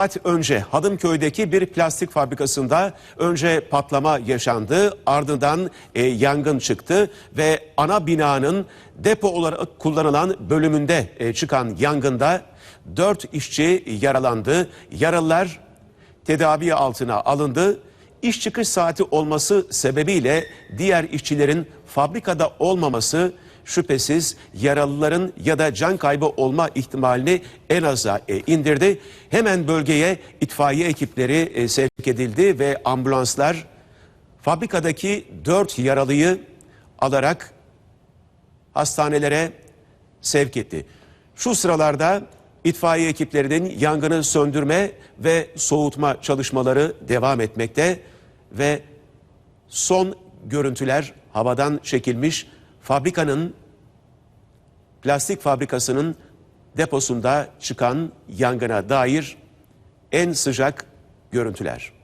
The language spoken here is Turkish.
saat önce Hadımköy'deki bir plastik fabrikasında önce patlama yaşandı ardından e, yangın çıktı ve ana binanın depo olarak kullanılan bölümünde e, çıkan yangında 4 işçi yaralandı. Yaralılar tedavi altına alındı. İş çıkış saati olması sebebiyle diğer işçilerin fabrikada olmaması şüphesiz yaralıların ya da can kaybı olma ihtimalini en aza e, indirdi. Hemen bölgeye itfaiye ekipleri e, sevk edildi ve ambulanslar fabrikadaki dört yaralıyı alarak hastanelere sevk etti. Şu sıralarda itfaiye ekiplerinin yangını söndürme ve soğutma çalışmaları devam etmekte ve son görüntüler havadan çekilmiş fabrikanın plastik fabrikasının deposunda çıkan yangına dair en sıcak görüntüler.